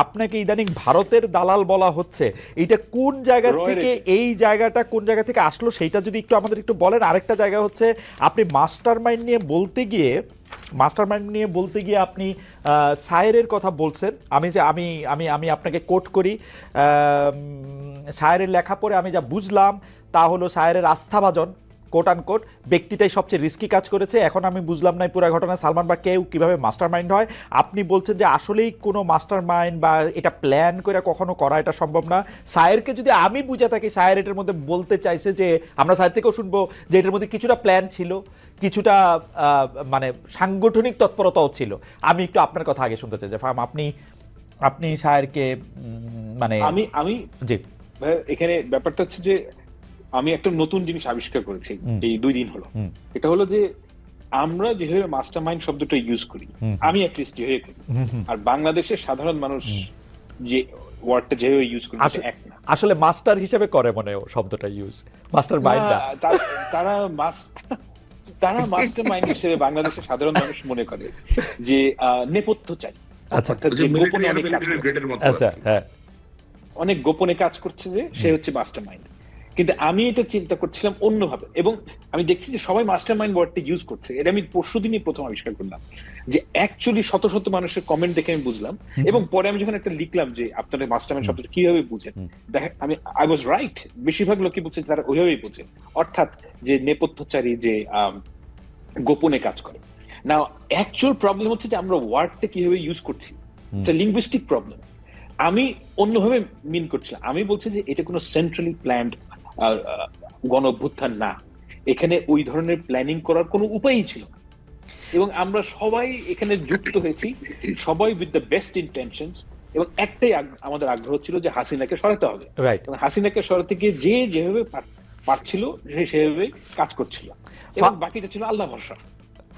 আপনাকে ইদানিং ভারতের দালাল বলা হচ্ছে। এটা কোন জায়গা থেকে এই জায়গাটা কোন জায়গা থেকে আসলো সেইটা যদি একটু আমাদের একটু বলেন। আরেকটা জায়গা হচ্ছে আপনি মাস্টার মাইন্ড নিয়ে বলতে গিয়ে মাস্টার মাইন্ড নিয়ে বলতে গিয়ে আপনি সায়েরের কথা বলছেন। আমি যে আমি আমি আমি আপনাকে কোট করি। সায়েরের লেখা পড়ে আমি যা বুঝলাম তা হলো সায়েরের আস্থাভাজন। কোট আন কোট ব্যক্তিটাই সবচেয়ে রিস্কি কাজ করেছে। এখন আমি বুঝলাম না পুরো ঘটনা। সালমান বা কেউ কীভাবে মাস্টার মাইন্ড হয়? আপনি বলছেন যে আসলেই কোনো মাস্টার মাইন্ড বা এটা প্ল্যান করে কখনো করা এটা সম্ভব না। সায়েরকে যদি আমি বুঝে থাকি সায়ের এটার মধ্যে বলতে চাইছে যে আমরা সায়ের থেকেও শুনব যে এটার মধ্যে কিছুটা প্ল্যান ছিল কিছুটা মানে সাংগঠনিক তৎপরতাও ছিল। আমি একটু আপনার কথা আগে শুনতে চাই। যে ফার্ম আপনি আপনি সায়েরকে মানে আমি আমি জি। এখানে ব্যাপারটা হচ্ছে যে আমি একটা নতুন জিনিস আবিষ্কার করেছি এই দুই দিন হলো। এটা হলো যে আমরা যেভাবে মাস্টার মাইন্ড শব্দটা ইউজ করি আমি অ্যাটলিস্ট যেভাবে করি। আর বাংলাদেশের সাধারণ মানুষ যে ওয়ার্ডটা যেভাবে ইউজ করি আসলে- এক না। আসলে মাস্টার হিসেবে করে মনে হয় শব্দটা ইউজ মাস্টার মাইন্ড তারা মাস- তারা মাস্টার মাইন্ড হিসেবে বাংলাদেশের সাধারণ মানুষ মনে করে যে আহ, নেপথ্য চাই। আচ্ছা। আচ্ছা হ্যাঁ। অনেক গোপনে কাজ করছে যে সে হচ্ছে মাস্টার মাইন্ড কিন্তু আমি এটা চিন্তা করছিলাম অন্যভাবে। এবং আমি দেখছি যে সবাই মাস্টার মাইন্ড ওয়ার্ডটা ইউজ করছে। এটা আমি পরশু দিনই প্রথম আবিষ্কার করলাম। যে অ্যাকচুয়ালি শত শত মানুষের কমেন্ট দেখে আমি বুঝলাম। এবং পরে আমি যখন একটা লিখলাম যে আপনারা মাস্টার মাইন্ড শব্দটা কীভাবে বুঝেন। দেখ আমি আই ওয়াজ রাইট বেশিরভাগ লোকই বুঝছে তারা ওইভাবেই বুঝে। অর্থাৎ যে নেপথ্যচারী যে গোপনে কাজ করে। না অ্যাকচুয়াল প্রবলেম হচ্ছে যে আমরা ওয়ার্ডটা কীভাবে ইউজ করছি? লিঙ্গুইস্টিক প্রবলেম আমি অন্যভাবে মিন করছিলাম। আমি বলছি যে এটা কোনো সেন্ট্রালি প্ল্যান্ড গণ অভ্যুত্থান না। এখানে ওই ধরনের প্ল্যানিং করার কোনো উপায়ই ছিল না। এবং আমরা সবাই এখানে যুক্ত হয়েছি সবাই উইথ দ্য বেস্ট ইন্টেনশনস এবং একটাই আমাদের আগ্রহ ছিল যে হাসিনাকে সরাতে হবে। রাইট হাসিনাকে সরাতে গিয়ে যে যেভাবে পার- পারছিল সে সেভাবে কাজ করছিল। এবং বাকিটা ছিল আল্লাহ ভরসা।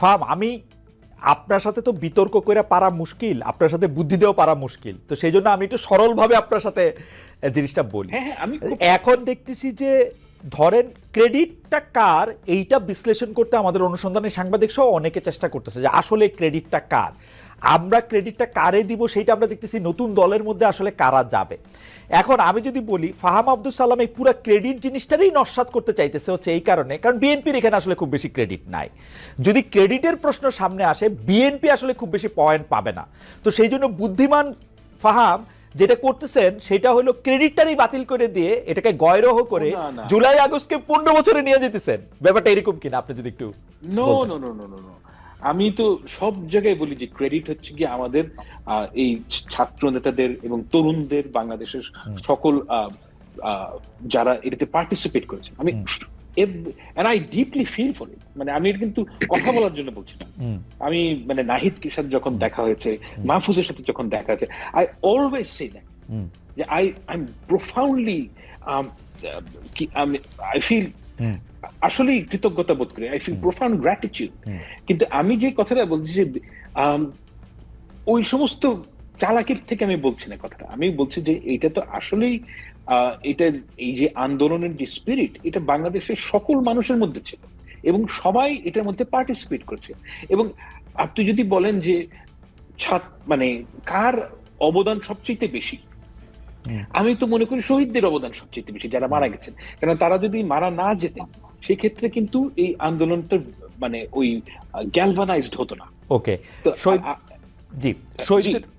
ফার্ম আমি আপনার সাথে তো বিতর্ক করে পারা মুশকিল আপনার সাথে বুদ্ধি দেওয়া পারা মুশকিল। তো সেই জন্য আমি একটু সরলভাবে আপনার সাথে জিনিসটা বলি। হ্যাঁ হ্যাঁ এখন দেখতেছি যে ধরেন ক্রেডিটটা কার? এইটা বিশ্লেষণ করতে আমাদের অনুসন্ধানী সাংবাদিক সহ অনেকে চেষ্টা করতেছে যে আসলে ক্রেডিটটা কার? আমরা ক্রেডিটটা কারে দিব সেইটা আমরা দেখতেছি নতুন দলের মধ্যে আসলে কারা যাবে? এখন আমি যদি বলি, ফাহাম আব্দুল সালাম এই পুরো ক্রেডিট জিনিসটারই নস্বাত করতে চাইতেছে হচ্ছে এই কারণে, কারণ বিএনপির এখানে আসলে খুব বেশি ক্রেডিট নাই। যদি ক্রেডিটের প্রশ্ন সামনে আসে, বিএনপি আসলে খুব বেশি পয়েন্ট পাবে না। তো সেই জন্য বুদ্ধিমান ফাহাম যেটা করতেছেন সেটা হলো ক্রেডিটটারই বাতিল করে দিয়ে এটাকে গয়রহ করে। জুলাই আগস্টকে পনেরো বছরে নিয়ে যেতেছেন। ব্যাপারটা এরকম কিনা আপনি যদি একটু no no no no no আমি তো সব জায়গায় বলি যে ক্রেডিট হচ্ছে কি আমাদের আহ, এই ছাত্র নেতাদের এবং তরুণদের বাংলাদেশের সকল আহ, আহ, যারা এটাতে পার্টিসিপেট করেছে আমি মানে আমি কিন্তু কথা বলার জন্য বলছি না। আমি মানে নাহিদকে সাথে যখন দেখা হয়েছে মাহফুজের সাথে যখন দেখা হয়েছে আই অলওয়েজ সে দ্যাট যে I I am profoundly I feel আসলেই কৃতজ্ঞতা বোধ করি। I feel profound gratitude hmm. কিন্তু আমি যে কথাটা বলছি যে ওই সমস্ত চালাকির থেকে আমি বলছি না কথাটা। আমি বলছি যে এটা তো আসলেই আহ, এটা এই যে আন্দোলনের যে স্পিরিট এটা বাংলাদেশের সকল মানুষের মধ্যে ছিল এবং সবাই এটার মধ্যে পার্টিসিপেট করছে। এবং আপনি যদি বলেন যে ছাত্র মানে কার অবদান সবচেয়ে বেশি? আমি তো মনে করি শহীদদের অবদান সবচেয়ে বেশি যারা মারা গেছেন। কারণ তারা যদি মারা না যেতেন সেক্ষেত্রে কিন্তু এই আন্দোলনটা মানে ওই গ্যালভানাইজড হতো না। ওকে তো জি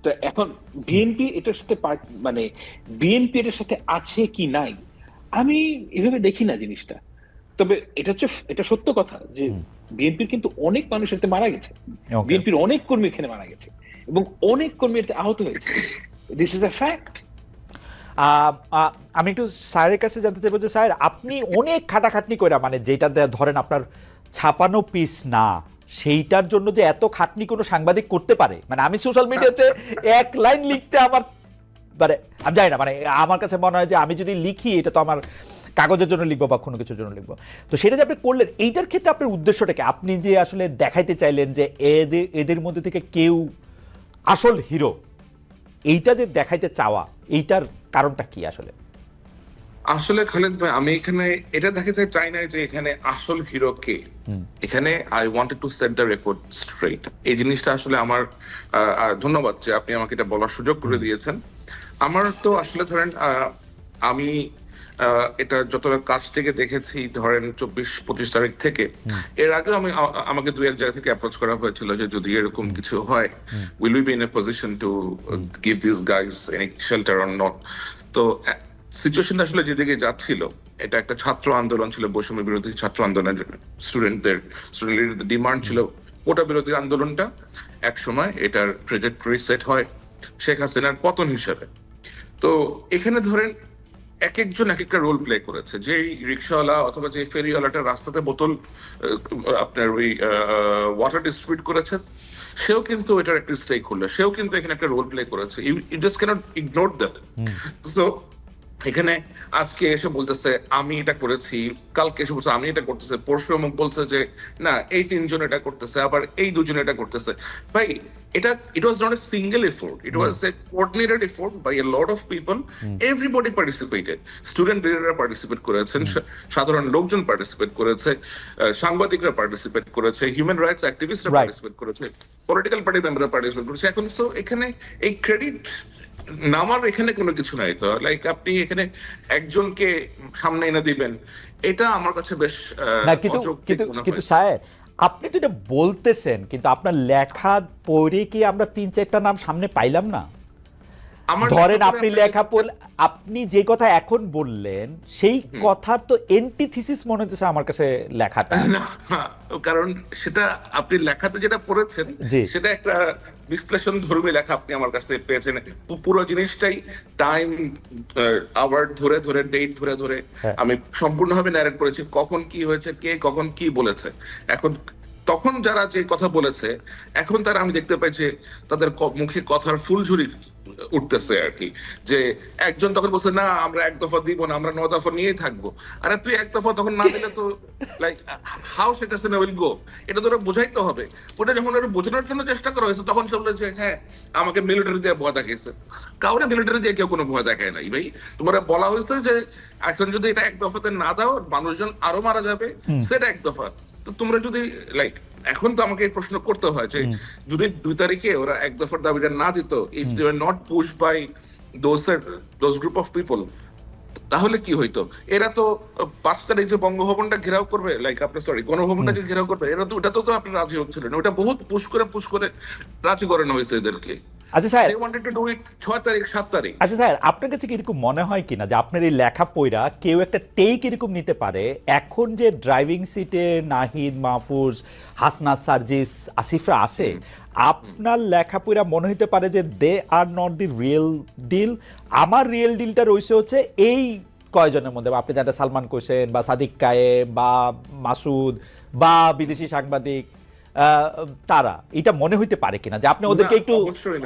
তো এখন বিএনপি এটার সাথে মানে বিএনপি এটার সাথে আছে কি নাই আমি এভাবে দেখি না জিনিসটা। তবে এটা হচ্ছে এটা সত্য কথা যে বিএনপির কিন্তু অনেক মানুষ এতে মারা গেছে. বিএনপির অনেক কর্মী এখানে মারা গেছে এবং অনেক কর্মী এতে আহত হয়েছে। দিস ইজ আ ফ্যাক্ট আমি একটু স্যারের কাছে জানতে চাইব যে স্যার আপনি অনেক খাটাখাটনি করে মানে যেটা ধরেন আপনার ছাপানো পিস না সেইটার জন্য যে এত খাটনি কোনো সাংবাদিক করতে পারে। মানে আমি সোশ্যাল মিডিয়াতে এক লাইন লিখতে আমার মানে আমি জানি না মানে আমার কাছে মনে হয় যে আমি যদি লিখি, এটা তো আমার কাগজের জন্য লিখব বা কোনো কিছুর জন্য লিখব। তো সেটা যে আপনি করলেন, এইটার ক্ষেত্রে আপনার উদ্দেশ্যটাকে আপনি যে আসলে দেখাইতে চাইলেন যে এদের এদের মধ্যে থেকে কেউ আসল হিরো এইটা যে দেখাইতে চাওয়া, এইটার কারণটা কি আসলে? আসলে খালেদ ভাই আমি এখানে এটা দেখাতে চাই না যে এখানে আসল হিরো কে? এখানে I wanted to set the record straight এই জিনিসটা আসলে আমার ধন্যবাদ যে আপনি আমাকে এটা বলার সুযোগ করে দিয়েছেন। আমার তো আসলে ধরেন আমি এটা যতটা কাছ থেকে দেখেছি ধরেন চব্বিশ পঁচিশ তারিখ থেকে এর আগে আমি আমাকে দুই এক জায়গা থেকে অ্যাপ্রোচ করা হয়েছিল যে যদি এরকম কিছু হয় will we be in a position to give this guys any shelter or not তো সিচুয়েশনটা আসলে যেদিকে যাচ্ছিল এটা একটা ছাত্র আন্দোলন ছিল বৈষম্য বিরোধী ছাত্র আন্দোলনের স্টুডেন্টদের স্টুডেন্টদের ডিমান্ড ছিল কোটা বিরোধী আন্দোলনটা। এক সময় এটার ট্রেজেক্টরি সেট হয় শেখ হাসিনার পতন হিসেবে। তো এখানে ধরেন এক একজন এক একটা রোল প্লে করেছে। যে রিক্সাওয়ালা অথবা যে ফেরিওয়ালাটা রাস্তাতে বোতল আপনার ওই ওয়াটার ডিস্ট্রিবিউট করেছে সেও কিন্তু এটার একটা স্টেক হোল্ডার সেও কিন্তু এখানে একটা রোল প্লে করেছে। You just cannot ignore that so এখানে আজকে এসে বলতেছে আমি এটা করেছি কালকে এসে বলছে আমি এটা করতেছে। পরশু অমুক বলছে যে না এই তিনজন এটা করতেছে আবার এই দুজন এটা করতেছে। ভাই এটা it was not a single effort it was a coordinated effort by a lot of people everybody participated student লিডাররা participate করেছেন সাধারণ লোকজন পার্টিসিপেট করেছে সাংবাদিকরা পার্টিসিপেট করেছে হিউম্যান রাইটস অ্যাক্টিভিস্টরা পার্টিসিপেট করেছে পলিটিক্যাল পার্টি মেম্বাররা পার্টিসিপেট করেছে। এখন তো এখানে এই ক্রেডিট নামার এখানে কোনো কিছু নাই তো। লাইক আপনি এখানে একজনকে সামনে এনে দিবেন এটা আমার কাছে বেশ কিন্তু কিন্তু স্যার আপনি তো এটা বলতেছেন কিন্তু আপনার লেখা পড়ে কি আমরা তিন চারটা নাম সামনে পাইলাম না? ধরেন আপনি লেখা পড়লে আপনি যে কথা এখন বললেন সেই কথার তো এন্টিথিসিস মনে হচ্ছে আমার কাছে লেখাটা কারণ সেটা আপনি লেখাতে যেটা পড়েছেন। সেটা একটা বিশ্লেষণ ধর্মী লেখা আপনি আমার কাছ থেকে পেয়েছেন পুরো জিনিসটাই টাইম আওয়ার ধরে ধরে ডেট ধরে ধরে হ্যাঁ। আমি সম্পূর্ণভাবে ন্যারেট করেছি কখন কি হয়েছে কে কখন কি বলেছে এখন তখন যারা যে কথা বলেছে এখন তারা আমি দেখতে পাইছি তাদের মুখে কথার ফুলঝুরি উঠতেছে আর কি। যে একজন তখন বলছে না আমরা এক দফা দিব না আমরা ন দফা নিয়েই থাকব। আরে তুই এক দফা তখন না দিলে তো লাইক হাউ সেটা সিনে উইল গো এটা তো বোঝাইতে হবে। ওটা যখন ওরা বোঝানোর জন্য চেষ্টা করা হয়েছে তখন সে যে হ্যাঁ আমাকে মিলিটারি দিয়ে ভয় দেখিয়েছে কাউরে মিলিটারি দিয়ে কেউ কোনো ভয় দেখায় নাই ভাই। তোমরা বলা হয়েছে যে এখন যদি এটা এক দফাতে না দাও মানুষজন আরও মারা যাবে। সেটা এক দফা। তো তোমরা যদি লাইক এখন তো আমাকে প্রশ্ন করতে হয় যে যদি দুই তারিখে ওরা এক দফার দাবিটা না দিত if they are not push by those those group of people তাহলে কি হইতো? এরা তো পাঁচ তারিখ যে বঙ্গভবনটা ঘেরাও করবে লাইক আপনার সরি গণভবনটা যে ঘেরাও করবে এরা তো ওটা তো তো আপনি রাজি হচ্ছিলেন ওটা বহুত পুশ করে পুশ করে রাজি করানো হয়েছে এদেরকে। আচ্ছা sir. They wanted to do it ছয় তারিখ সাত তারিখ। আচ্ছা স্যার আপনার কাছে কি এরকম মনে হয় কিনা যে আপনার এই লেখা পইরা কেউ একটা টেক এরকম নিতে পারে? এখন যে ড্রাইভিং সিটে নাহিদ মাহফুজ হাসনাত সার্জিস আসিফরা আসে আপনার লেখা পইরা মনে হইতে পারে যে they are not the real deal আমার রিয়েল ডিলটা রয়েছে হচ্ছে এই কয়জনের মধ্যে। বা আপনি যেটা সালমান কোসেন বা সাদিক কায়ে বা মাসুদ বা বিদেশি সাংবাদিক তারা এটা মনে হইতে পারে কিনা যে আপনি ওদেরকে একটু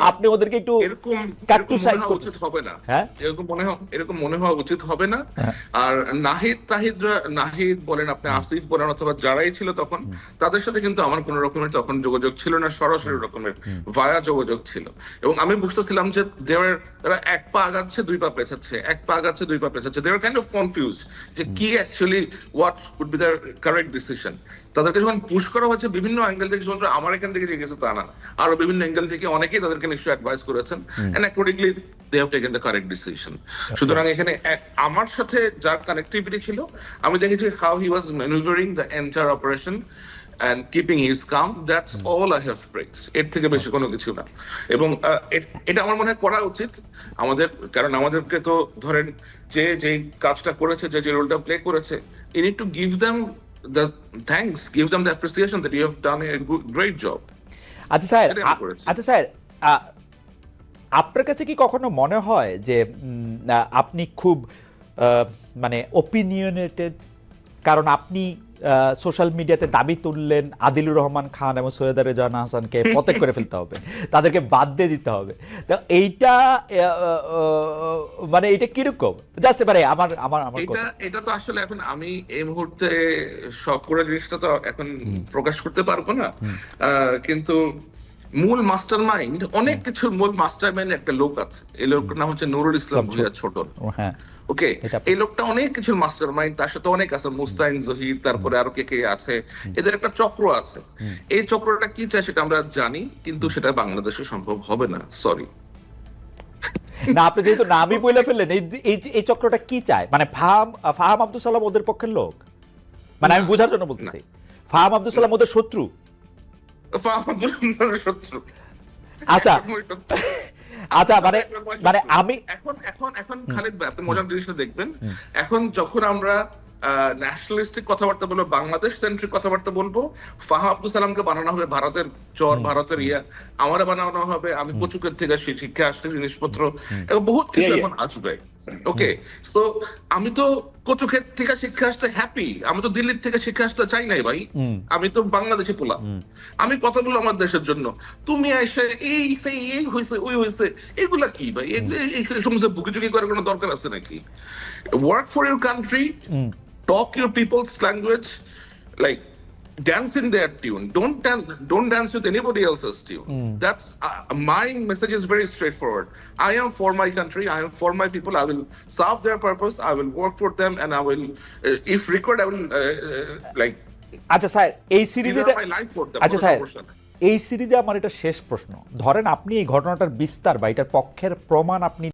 আপনি ওদেরকে একটু এরকম কাট্টু সাইজ করতে হবে না। হ্যাঁ? এরকম মনে হয় এরকম মনে হওয়া উচিত হবে না। হ্যাঁ। আর নাহিদ তাহিদরা নাহিদ বলেন আপনি আসিফ বলেন অথবা যারাই ছিল তখন তাদের সাথে কিন্তু আমার কোন রকমের তখন যোগাযোগ ছিল না সরাসরি রকমের ভায়া যোগাযোগ ছিল। এবং আমি বুঝতেছিলাম যে দেওয়ার তারা এক পা আগাচ্ছে দুই পা পেছাচ্ছে। এক পা আগাচ্ছে দুই পা পেছাচ্ছে। দেওয়ার কাইন্ড অফ কনফিউজ যে কি actually what would be the correct decision তাদেরকে যখন পুশ করা হচ্ছে বিভিন্ন অ্যাঙ্গেল থেকে শুধুমাত্র আমার এখান থেকে যে গেছে তা না। আরও বিভিন্ন অ্যাঙ্গেল থেকে অনেকেই তাদেরকে নিশ্চয়ই অ্যাডভাইস করেছেন। And accordingly they have taken the correct decision সুতরাং এখানে আমার সাথে যার কানেক্টিভিটি ছিল আমি দেখেছি how he was manoeuvring the entire operation and keeping his calm that's all I have প্রেক্স এর থেকে বেশি কোনো কিছু না। এবং এটা আমার মনে হয় করা উচিত। আমাদের কারণ আমাদেরকে তো ধরেন যে যে কাজটা করেছে যে যে রোলটা প্লে করেছে you need to give them the thanks give them the appreciation that you have done a great job আচ্ছা স্যার। আচ্ছা স্যার আপনার কাছে কি কখনো মনে হয় যে আপনি খুব মানে ওপিনিয়নেটেড কারণ আপনি সোশ্যাল মিডিয়াতে দাবি তুললেন আদিলুর রহমান খান এবং সৈয়দ রেজান হাসানকে প্রত্যেক করে ফেলতে হবে তাদেরকে বাদ দিয়ে দিতে হবে। তো এইটা মানে এটা কীরকম? জাস্ট মানে আমার আমার আমার এটা এটা তো আসলে এখন আমি এই মুহূর্তে সব করে জিনিসটা তো এখন প্রকাশ করতে পারব না। কিন্তু মূল মাস্টার মাইন্ড অনেক কিছুর মূল মাস্টার মাইন্ড একটা লোক আছে। এই লোকটার নাম হচ্ছে নুরুল ইসলাম ইসলাম ভুইয়া ছোট। হ্যাঁ। ওকে এই লোকটা অনেক কিছুর মাস্টার মাইন্ড তার সাথে অনেক আছে মুস্তাইন জহির তারপরে আরও কে কে আছে এদের একটা চক্র আছে। এই চক্রটা কি চায় সেটা আমরা জানি কিন্তু সেটা বাংলাদেশে সম্ভব হবে না সরি না আপনি যেহেতু নামই বলে ফেললেন এই এই চক্রটা কি চায়? মানে ফাহাম ফাহাম আব্দুল সালাম ওদের পক্ষের লোক? মানে আমি বোঝার জন্য বলতেছি। ফাহাম আব্দুল সালাম ওদের শত্রু? শত্রু। আচ্ছা। একদমই শত্রু। আচ্ছা মানে মানে আমি এখন এখন এখন খালেদ ভাই আপনি মজার জিনিসটা দেখবেন। এখন যখন আমরা ন্যাশনালিস্টিক কথাবার্তা বলব বাংলাদেশ সেন্ট্রিক কথাবার্তা বলব ফাহা আব্দুল সালামকে বানানো হবে ভারতের চর ভারতের ইয়া। আমার বানানো হবে আমি কচুকের থেকে শিক্ষা আসছে জিনিসপত্র। এবং বহুত কিছু. এখন আসবে। ওকে সো আমি তো কচুক্ষেত থেকে শিক্ষা আসতে হ্যাপি আমি তো দিল্লির থেকে শিক্ষা আসতে চাই নাই ভাই। আমি তো বাংলাদেশি পোলা। আমি কথা বলব আমার দেশের জন্য। তুমি এসে এই সেই এই হয়েছে ওই হয়েছে এগুলা কি ভাই? এই সমস্ত বুকি চুকি করার কোনো দরকার আছে নাকি? Work for your country talk your people's language like dance in their tune don't dance don't dance with anybody else's tune Mm. that's uh, my message is very straightforward i am for my country i am for my people i will serve their purpose i will work for them and i will uh, if required i will uh, uh, like আচ্ছা sir এই সিরিজে আচ্ছা sir এই সিরিজে আমার এটা শেষ প্রশ্ন ধরেন আপনি এই ঘটনাটার বিস্তার বা এটার পক্ষের প্রমাণ আপনি